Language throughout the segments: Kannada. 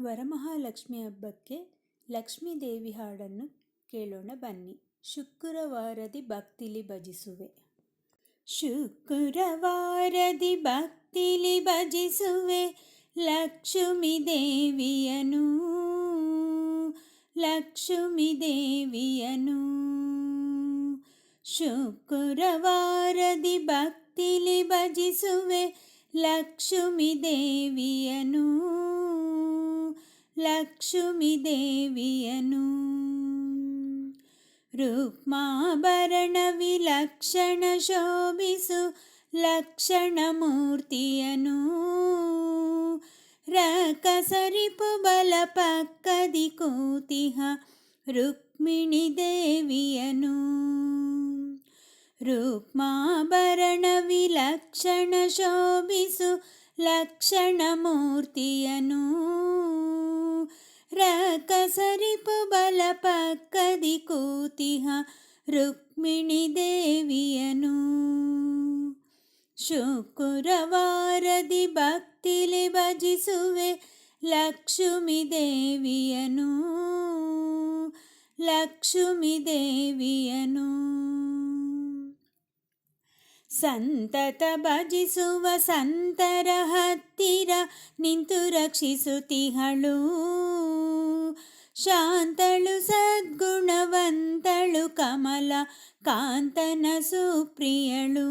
ವರಮಹಾಲಕ್ಷ್ಮಿ ಹಬ್ಬಕ್ಕೆ ಲಕ್ಷ್ಮೀ ದೇವಿ ಹಾಡನ್ನು ಕೇಳೋಣ ಬನ್ನಿ. ಶುಕ್ರವಾರದಿ ಭಕ್ತಿಲಿ ಭಜಿಸುವೆ. ಶುಕ್ರವಾರದಿ ಭಕ್ತಿಲಿ ಭಜಿಸುವೆ ಲಕ್ಷ್ಮಿ ದೇವಿಯನು. ಲಕ್ಷ್ಮಿ ದೇವಿಯನು. ಶುಕ್ರವಾರದಿ ಭಕ್ತಿಲಿ ಭಜಿಸುವೆ ಲಕ್ಷ್ಮಿ ದೇವಿಯನು. ಲಕ್ಷ್ಮೀ ದೇವಿಯನು ರುಕ್ಮಾಭರಣ ವಿಲಕ್ಷಣ ಶೋಭಿಸು ಲಕ್ಷಣ ಮೂರ್ತಿಯನು ರಕಸರಿಪು ಬಲ ಪಕ್ಕದಿ ಕೂತಿಹ ರುಕ್ಮಿಣಿ ದೇವಿಯನು ರುಕ್ಮಾಭರಣ ವಿಲಕ್ಷಣ ಶೋಭಿಸು ಲಕ್ಷಣ ಮೂರ್ತಿಯನು ರಕಸರಿಪು ಬಲ ಪಕ್ಕದಿ ಕೂತಿಹ ರುಕ್ಮಿಣಿ ದೇವಿಯನು ಶುಕ್ರವಾರದಿ ಭಕ್ತಿಲಿ ಭಜಿಸುವೆ ಲಕ್ಷ್ಮಿ ದೇವಿಯನು ಲಕ್ಷ್ಮಿ ದೇವಿಯನು ಸಂತತ ಭಜಿಸುವ ಸಂತರ ಹತ್ತಿರ ನಿಂತು ರಕ್ಷಿಸುತ್ತಿಹಳು. ಶಾಂತಳು ಸದ್ಗುಣವಂತಳು, ಕಮಲ ಕಾಂತನ ಸುಪ್ರಿಯಳು.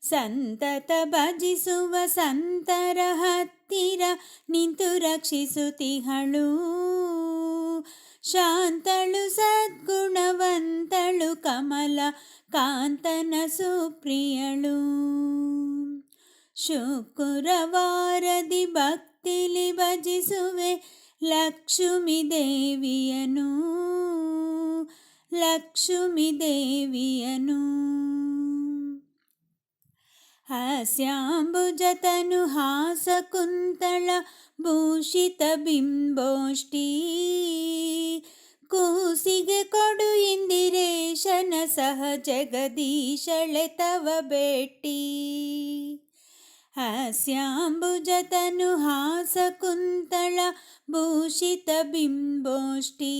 ಸಂತತ ಭಜಿಸುವ ಸಂತರ ಹತ್ತಿರ ನಿಂತು ರಕ್ಷಿಸುತ್ತಿಹಳು. ಶಾಂತಳು ಸದ್ಗುಣವಂತಳು ಕಮಲ ಕಾಂತನ ಸುಪ್ರಿಯಳು ಶುಕ್ರವಾರದಿ ಭಕ್ತಿಲಿ ಭಜಿಸುವೆ ಲಕ್ಷ್ಮಿ ದೇವಿಯನು ಲಕ್ಷ್ಮಿ ದೇವಿಯನು ಹಾಸ್ಯಾಂಬುಜತನು ಹಾಸಕುಂತಳ ಭೂಷಿತ ಬಿಂಬೋಷ್ಟಿ ಕೂಸಿಗೆ ಕೊಡು ಇಂದಿರೇಶನ ಸಹ ಜಗದೀಶಳೆ ತವ ಭೇಟಿ. ಹಾಸ್ಯಾಂಬುಜತನು ಹಾಸಕುಂತಳ ಭೂಷಿತ ಬಿಂಬೋಷ್ಟಿ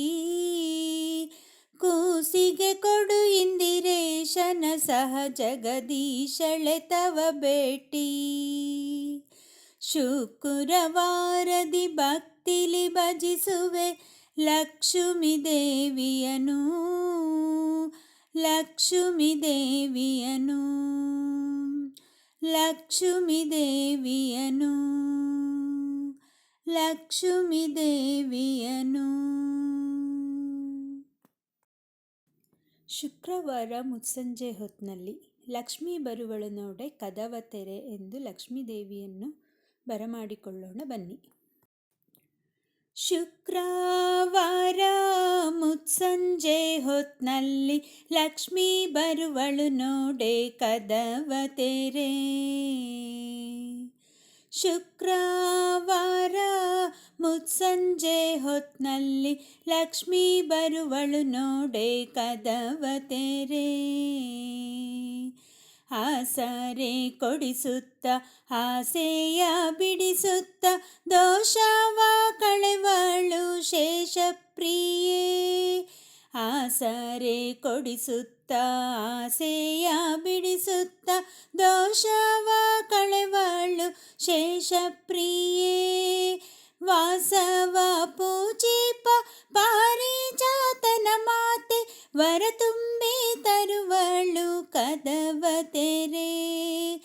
ಕೂಸಿಗೆ ಕೊಡು ಇಂದಿರೇಶನ ಸಹ ಜಗದೀಶಳೆ ತವ ಭೇಟಿ. ಶುಕ್ರವಾರದಿ ಭಕ್ತಿಲಿ ಭಜಿಸುವೆ ಲಕ್ಷ್ಮಿ ದೇವಿಯನು ಲಕ್ಷ್ಮಿ ದೇವಿಯನು ಲಕ್ಷ್ಮಿ ದೇವಿಯನು ಲಕ್ಷ್ಮಿ ದೇವಿಯನು. ಶುಕ್ರವಾರ ಮುತ್ಸಂಜೆ ಹೊತ್ತಿನಲ್ಲಿ ಲಕ್ಷ್ಮೀ ಬರುವಳು ನೋಡೆ ಕದವ ತೆರೆ ಎಂದು ಲಕ್ಷ್ಮೀ ದೇವಿಯನ್ನು ಬರಮಾಡಿಕೊಳ್ಳೋಣ ಬನ್ನಿ. ಶುಕ್ರವಾರ ಮುತ್ಸಂಜೆ ಹೊತ್ನಲ್ಲಿ ಲಕ್ಷ್ಮೀ ಬರುವಳು ನೋಡೆ ಕದವ ತೆರೆ. ಶುಕ್ರವಾರ ಮುತ್ಸಂಜೆ ಹೊತ್ನಲ್ಲಿ ಲಕ್ಷ್ಮೀ ಬರುವಳು ನೋಡೆ ಕದವ ತೆರೆ. ಆಸರೆ ಕೊಡಿಸುತ್ತ, ಆಸೆಯ ಬಿಡಿಸುತ್ತ, ದೋಷವ ಕಳೆವಳು ಶೇಷಪ್ರಿಯೇ. ಆಸರೆ ಕೊಡಿಸುತ್ತ, ಆಸೆಯ ಬಿಡಿಸುತ್ತ, ದೋಷವ ಕಳೆವಳು ಶೇಷಪ್ರಿಯೇ ವಾಸವ ಪೂಜಿಪ ಪಾರಿಜಾತನ ಮಾತೆ, ವರ ತುಂಬಿ ತರುವಳು ಕದವ ತೆರೆ.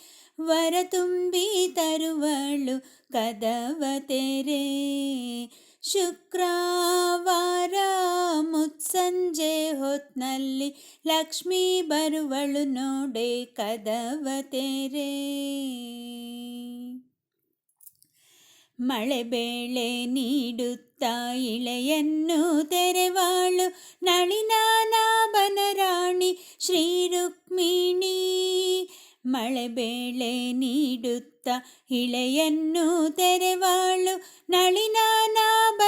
ವರ ತುಂಬಿ ತರುವಳು ಕದವ ತೆರೆ. ಶುಕ್ರವಾರ ಮುತ್ಸಂಜೆ ಹೊತ್ನಲ್ಲಿ ಲಕ್ಷ್ಮೀ ಬರುವಳು ನೋಡೆ ಕದವ ತೆರೆ. ಮಳೆ ಬೇಳೆ ನೀಡುತ್ತಾ ಇಳೆಯನ್ನು ತೆರೆವಾಳು ನಳಿನಾನಾಭನರಾಣಿ ಶ್ರೀ ರುಕ್ಮಿಣಿ ಮಳೆ ಬೇಳೆ ನೀಡುತ್ತ ಇಳೆಯನ್ನು ತೆರೆವಾಳು ನಳಿನಾನಾಭನರಾಣಿ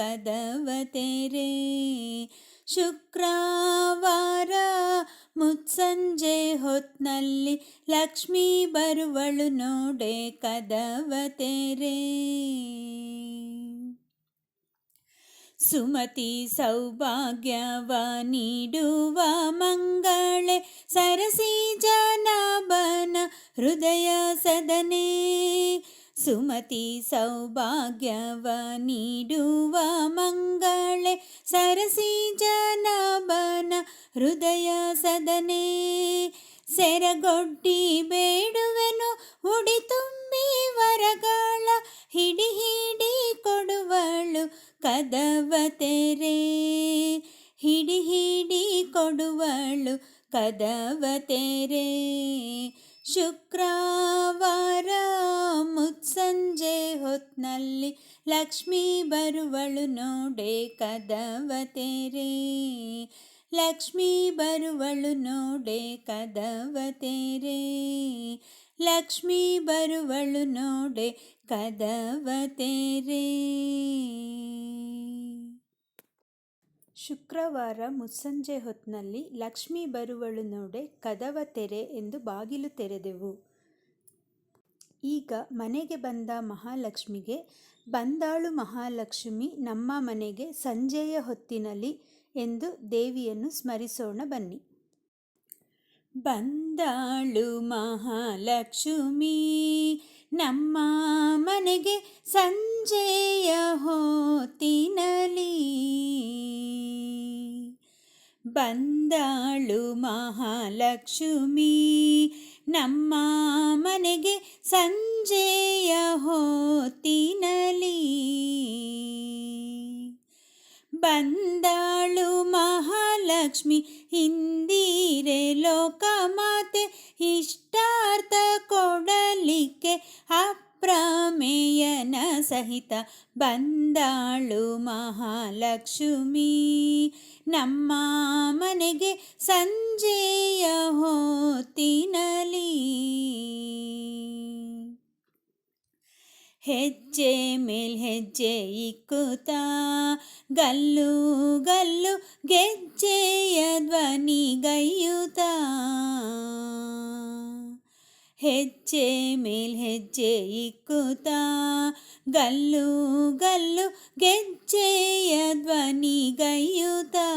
ಬರುವಳು ಕದವ ತೆರೆ ಶುಕ್ರವಾರ ಮುತ್ಸಂಜೆ ಹೊತ್ನಲ್ಲಿ ಲಕ್ಷ್ಮೀ ಬರುವಳು ನೋಡೆ ಕದವ ತೆರೆ ಸುಮತಿ ಸೌಭಾಗ್ಯವ ನೀಡುವ ಮಂಗಳೆ ಸರಸಿ ಜನಾಭನ ಹೃದಯ ಸದನೆ ಸುಮತಿ ಸೌಭಾಗ್ಯವ ನೀಡುವ ಮಂಗಳೆ, ಸರಸಿ ಜನಬನ ಹೃದಯ ಸದನೆ. ಸೆರಗೊಡ್ಡಿ ಬೇಡುವೆನು, ಉಡಿ ತುಂಬಿ ವರಗಳ ಹಿಡಿ ಹಿಡಿ ಕೊಡುವಳು ಕದವ ತೆರೆ. ಹಿಡಿ ಹಿಡಿ ಕೊಡುವಳು ಕದವ ತೆರೆ. ಶುಕ್ರವಾರ ಮುತ್ಸಂಜೆ ಹೊತ್ನಲ್ಲಿ ಲಕ್ಷ್ಮೀ ಬರುವಳು ನೋಡೆ ಕದವ ತೆರೆ. ಲಕ್ಷ್ಮೀ ಬರುವಳು ನೋಡೆ ಕದವ ತೆರೆ. ಲಕ್ಷ್ಮೀ ಬರುವಳು ನೋಡೆ ಕದವ ತೆರೆ. ಶುಕ್ರವಾರ ಮುಸ್ಸಂಜೆ ಹೊತ್ನಲ್ಲಿ ಲಕ್ಷ್ಮೀ ಬರುವಳು ನೋಡೆ ಕದವ ತೆರೆ ಎಂದು ಬಾಗಿಲು ತೆರೆದೆವು. ಈಗ ಮನೆಗೆ ಬಂದ ಮಹಾಲಕ್ಷ್ಮಿಗೆ, ಬಂದಾಳು ಮಹಾಲಕ್ಷ್ಮಿ, ನಮ್ಮ ಮನೆಗೆ ಸಂಜೆಯ ಹೊತ್ತಿನಲ್ಲಿ ಎಂದು ದೇವಿಯನ್ನು ಸ್ಮರಿಸೋಣ ಬನ್ನಿ. ಬಂದಾಳು ಮಹಾಲಕ್ಷ್ಮಿ ನಮ್ಮ ಮನೆಗೆ ಸಂಜೆಯ ಹೊತ್ತಿನಲಿ. ಬಂದಾಳು ಮಹಾಲಕ್ಷ್ಮಿ ನಮ್ಮ ಮನೆಗೆ ಸಂಜೆಯ ಹೊತ್ತಿನಲಿ. ಬಂದಾಳು ಮಹಾಲಕ್ಷ್ಮಿ ಹಿಂದೀರೆ ಲೋಕಮಾತೆ ಸಹಿತ ಬಂದಾಳು ಮಹಾಲಕ್ಷ್ಮಿ. ನಮ್ಮ ಮನೆಗೆ ಸಂಜೆಯ ಹೋತಿನಲಿ ಹೆಜ್ಜೆ ಮೇಲ್ ಹೆಜ್ಜೆ ಇಕ್ಕುತ್ತಾ ಗಲ್ಲು ಗಲ್ಲು ಗೆಜ್ಜೆಯ ಧ್ವನಿ ಗೈಯುತ್ತಾ. ಹೆಜ್ಜೆ ಮೇಲ್ ಹೆಜ್ಜೆ ಇಕ್ಕುತ್ತಾ ಗಲ್ಲು ಗಲ್ಲು ಗೆಜ್ಜೆಯ ಧ್ವನಿ ಗೈಯುತ್ತಾ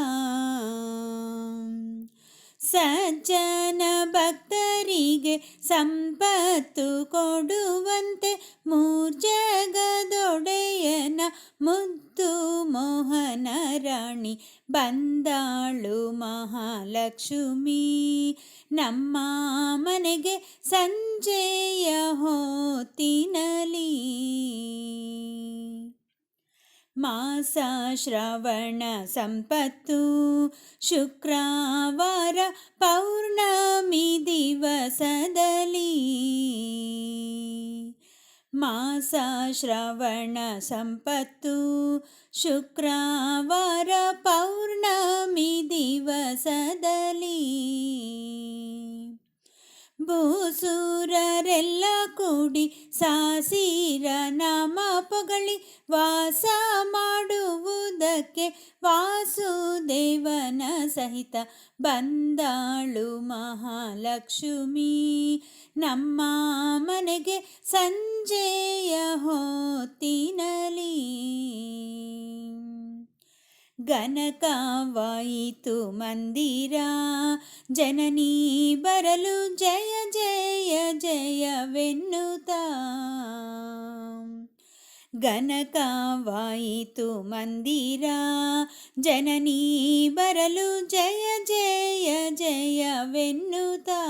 ಸಜ್ಜನ ಭಕ್ತರಿಗೆ ಸಂಪತ್ತು ಕೊಡುವಂತೆ ಮೂರ್ಜಗದೊಡೆಯನ ಮುದ್ದು ಮೋಹನ ರಾಣಿ ಬಂದಾಳು ಮಹಾಲಕ್ಷ್ಮಿ. ನಮ್ಮ ಮನೆಗೆ ಸಂಜೆಯ ಹೊತ್ತಿನಲಿ. ಮಾಸ ಶ್ರವಣ ಸಂಪತ್ತು ಶುಕ್ರವಾರ ಪೌರ್ಣಮಿ ದಿವಸದಲ್ಲಿ ಮಾಸ ಶ್ರವಣ ಸಂಪತ್ತು ಶುಕ್ರವಾರ ಪೌರ್ಣಮಿ ದಿವಸದಲ್ಲಿ ಭೂಸೂರರೆಲ್ಲ ಕೂಡಿ ಸಾಸಿರ ನಾಮ ಪೊಗಳಿ ವಾಸ ಮಾಡುವುದಕ್ಕೆ ವಾಸುದೇವನ ಸಹಿತ ಬಂದಾಳು ಮಹಾಲಕ್ಷ್ಮಿ. ನಮ್ಮ ಮನೆಗೆ ಸಂಜೆಯ ಹೊತ್ತಿನಲಿ ಗನಕವಾಯಿತು ಮಂದಿರ. ಜನನೀ ಬರಲು ಜಯ ಜಯ ಜಯವೆನ್ನುತ್ತಾ. ಗನಕವಾಯಿತು ಮಂದಿರ ಜನನೀ ಬರಲು ಜಯ ಜಯ ಜಯವೆನ್ನುತ್ತಾ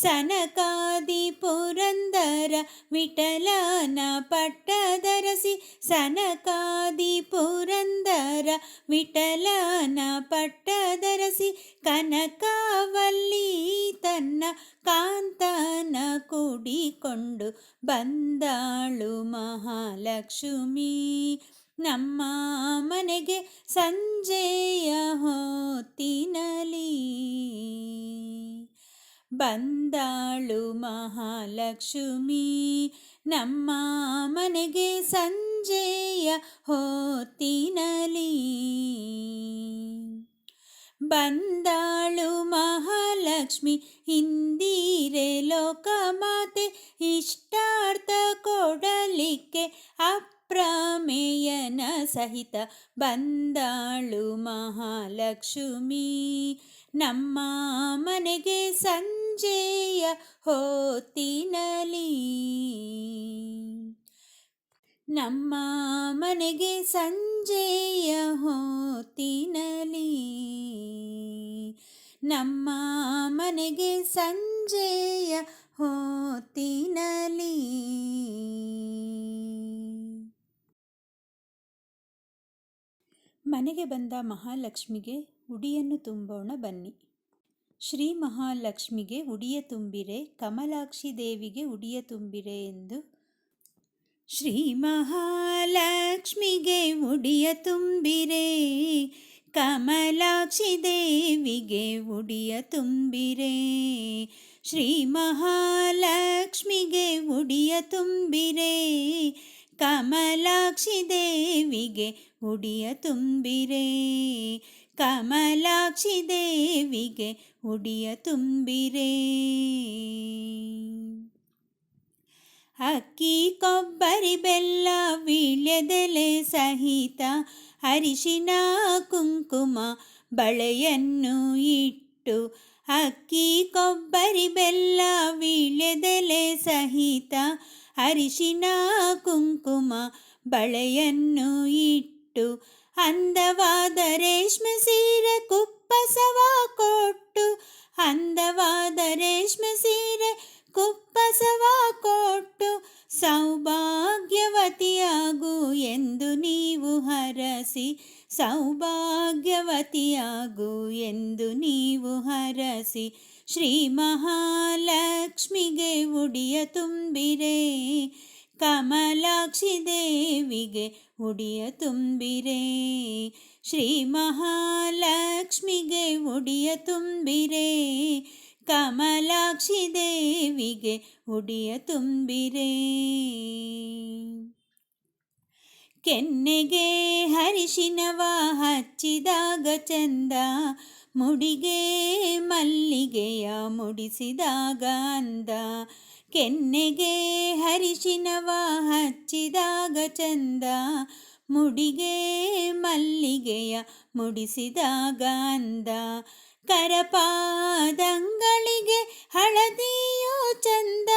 ಸನಕಾದಿ ಪುರಂದರ ವಿಠಲನ ಪಟ್ಟದರಸಿ ಸನಕಾದಿ ಪುರಂದರ ವಿಠಲನ ಪಟ್ಟದರಸಿ ಕನಕವಲ್ಲಿ ತನ್ನ ಕಾಂತನ ಕೂಡಿಕೊಂಡು ಬಂದಾಳು ಮಹಾಲಕ್ಷ್ಮಿ. ನಮ್ಮ ಮನೆಗೆ ಸಂಜೆಯ ಹೊತ್ತಿನಲಿ. ಬಂದಾಳು ಮಹಾಲಕ್ಷ್ಮಿ. ನಮ್ಮ ಮನೆಗೆ ಸಂಜೆಯ ಹೊತ್ತಿನಲಿ. ಬಂದಾಳು ಮಹಾಲಕ್ಷ್ಮಿ, ಹಿಂದೀರೆ ಲೋಕಮಾತೆ. ಇಷ್ಟಾರ್ಥ ಕೊಡಲಿಕ್ಕೆ ಅಪ್ರಮೇಯನ ಸಹಿತ ಬಂದಾಳು ಮಹಾಲಕ್ಷ್ಮಿ. ನಮ್ಮ ಮನೆಗೆ ಸಂಜೆಯ ಹೊತ್ತಿನಲಿ. ನಮ್ಮ ಮನೆಗೆ ಸಂಜೆಯ ಹೊತ್ತಿನಲಿ. ನಮ್ಮ ಮನೆಗೆ ಸಂಜೆಯ ಹೊತ್ತಿನಲಿ. ಮನೆಗೆ ಬಂದ ಮಹಾಲಕ್ಷ್ಮಿಗೆ ಉಡಿಯನ್ನು ತುಂಬೋಣ ಬನ್ನಿ. ಶ್ರೀ ಮಹಾಲಕ್ಷ್ಮಿಗೆ ಉಡಿಯ ತುಂಬಿರೆ, ಕಮಲಾಕ್ಷಿ ದೇವಿಗೆ ಉಡಿಯ ತುಂಬಿರೆ ಎಂದು ಶ್ರೀ ಮಹಾಲಕ್ಷ್ಮಿಗೆ ಉಡಿಯ ತುಂಬಿರೆ, ಕಮಲಾಕ್ಷಿ ದೇವಿಗೆ ಉಡಿಯ ತುಂಬಿರೆ. ಶ್ರೀ ಮಹಾಲಕ್ಷ್ಮಿಗೆ ಉಡಿಯ ತುಂಬಿರೆ, ಕಮಲಾಕ್ಷಿ ದೇವಿಗೆ ಉಡಿಯ ತುಂಬಿರೆ. ಕಮಲಾಕ್ಷಿ ದೇವಿಗೆ ಉಡಿಯ ತುಂಬಿರೆ. ಅಕ್ಕಿ, ಕೊಬ್ಬರಿ, ಬೆಲ್ಲ, ವೀಳ್ಯದೆಲೆ ಸಹಿತ ಅರಿಶಿನ, ಕುಂಕುಮ ಬಳೆಯನ್ನು ಇಟ್ಟು ಅಕ್ಕಿ, ಕೊಬ್ಬರಿ, ಬೆಲ್ಲ, ವೀಳ್ಯದೆಲೆ ಸಹಿತ ಅರಿಶಿನ, ಕುಂಕುಮ ಬಳೆಯನ್ನು ಇಟ್ಟು ಅಂದವಾದ ರೇಷ್ಮೆ ಸೀರೆ ಕುಪ್ಪಸವ ಕೊಟ್ಟು ಅಂದವಾದ ರೇಷ್ಮೆ ಸೀರೆ ಕುಪ್ಪಸವ ಕೊಟ್ಟು ಸೌಭಾಗ್ಯವತಿಯಾಗು ಎಂದು ನೀವು ಹರಸಿ ಸೌಭಾಗ್ಯವತಿಯಾಗು ಎಂದು ನೀವು ಹರಸಿ ಶ್ರೀ ಮಹಾಲಕ್ಷ್ಮಿಗೆ ಉಡಿಯ ತುಂಬಿರೆ ಕಮಲಾಕ್ಷಿ ದೇವಿಗೆ ಉಡಿಯ ತುಂಬಿರೆ. ಶ್ರೀ ಮಹಾಲಕ್ಷ್ಮಿಗೆ ಉಡಿಯ ತುಂಬಿರೆ. ಕಮಲಾಕ್ಷಿ ದೇವಿಗೆ ಉಡಿಯ ತುಂಬಿರೆ. ಕೆನ್ನೆಗೆ ಹರಿಶಿನವ ಹಚ್ಚಿದಾಗ ಚಂದ, ಮುಡಿಗೆ ಮಲ್ಲಿಗೆಯ ಮುಡಿಸಿದಾಗ ಅಂದ. ಕೆನ್ನೆಗೆ ಹರಿಶಿನವ ಹಚ್ಚಿದಾಗ ಚಂದ. ಮುಡಿಗೆ ಮಲ್ಲಿಗೆಯ ಮುಡಿಸಿದಾಗ ಅಂದ. ಕರಪಾದಂಗಳಿಗೆ ಹಳದಿಯೋ ಚಂದ.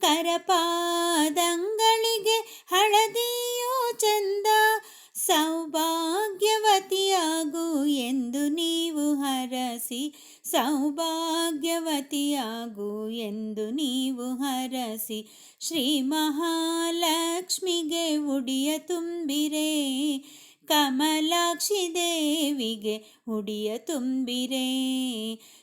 ಕರಪಾದಂಗಳಿಗೆ ಹಳದಿಯೋ ಚಂದ. ಸೌಭಾಗ್ಯವತಿಯಾಗು ಎಂದು ನೀವು ಹರಸಿ ಸೌಭಾಗ್ಯವತಿಯಾಗು ಎಂದು ನೀವು ಹರಸಿ, ಶ್ರೀ ಮಹಾಲಕ್ಷ್ಮಿಗೆ ಉಡಿಯ ತುಂಬಿರೆ, ಕಮಲಾಕ್ಷಿ ದೇವಿಗೆ ಉಡಿಯ ತುಂಬಿರೆ,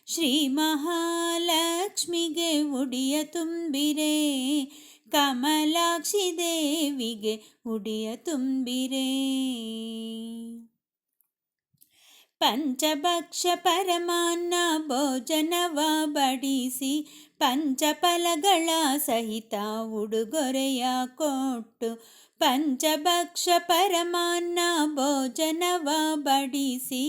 ಶ್ರೀ ಮಹಾಲಕ್ಷ್ಮಿಗೆ ಉಡಿಯ ತುಂಬಿರೆ, ಕಮಲಾಕ್ಷಿ ದೇವಿಗೆ ಉಡಿಯ ತುಂಬಿರೆ. ಪಂಚಭಕ್ಷ ಪರಮಾನ್ನ ಭೋಜನವ ಬಡಿಸಿ ಪಂಚಫಲಗಳ ಸಹಿತ ಉಡುಗೊರೆಯ ಕೊಟ್ಟು ಪಂಚಭಕ್ಷ ಪರಮಾನ್ನ ಭೋಜನವ ಬಡಿಸಿ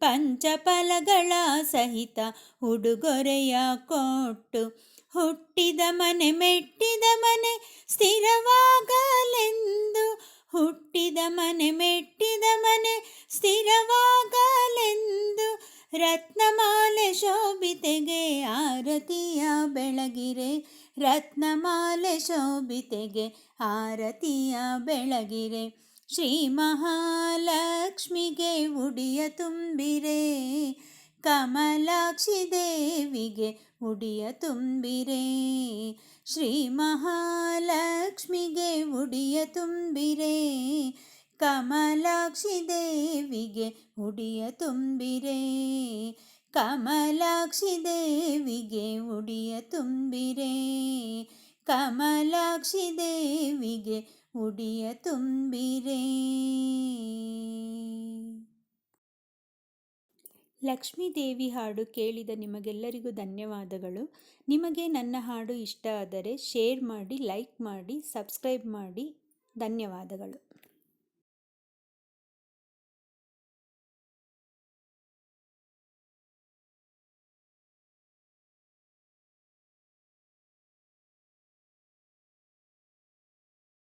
ಪಂಚಫಲಗಳ ಸಹಿತ ಉಡುಗೊರೆಯ ಕೊಟ್ಟು ಹುಟ್ಟಿದ ಮನೆ, ಮೆಟ್ಟಿದ ಮನೆ ಸ್ಥಿರವಾಗಲೆಂದು ಹುಟ್ಟಿದ ಮನೆ ಮೆಟ್ಟಿದ ಮನೆ ಸ್ಥಿರವಾಗಲೆಂದು ರತ್ನಮಾಲೆ ಶೋಭಿತೆಗೆ ಆರತಿಯ ಬೆಳಗಿರೆ. ರತ್ನಮಾಲೆ ಶೋಭಿತೆಗೆ ಆರತಿಯ ಬೆಳಗಿರೆ. ಶ್ರೀ ಮಹಾಲಕ್ಷ್ಮಿಗೆ ಉಡಿಯ ತುಂಬಿರೆ. ಕಮಲಾಕ್ಷಿ ದೇವಿಗೆ ಉಡಿಯ ತುಂಬಿರೇ. ಶ್ರೀ ಮಹಾಲಕ್ಷ್ಮಿಗೆ ಉಡಿಯ ತುಂಬಿರೇ. ಕಮಲಾಕ್ಷಿ ದೇವಿಗೆ ಉಡಿಯ ತುಂಬಿರೇ. ಕಮಲಾಕ್ಷಿ ದೇವಿಗೆ ಉಡಿಯ ತುಂಬಿರೇ. ಕಮಲಾಕ್ಷಿ ದೇವಿಗೆ ಉಡಿಯ ತುಂಬಿರೆ. ಲಕ್ಷ್ಮೀದೇವಿ ಹಾಡು ಕೇಳಿದ ನಿಮಗೆಲ್ಲರಿಗೂ ಧನ್ಯವಾದಗಳು. ನಿಮಗೆ ನನ್ನ ಹಾಡು ಇಷ್ಟ ಆದರೆ ಶೇರ್ ಮಾಡಿ, ಲೈಕ್ ಮಾಡಿ, ಸಬ್ಸ್ಕ್ರೈಬ್ ಮಾಡಿ. ಧನ್ಯವಾದಗಳು.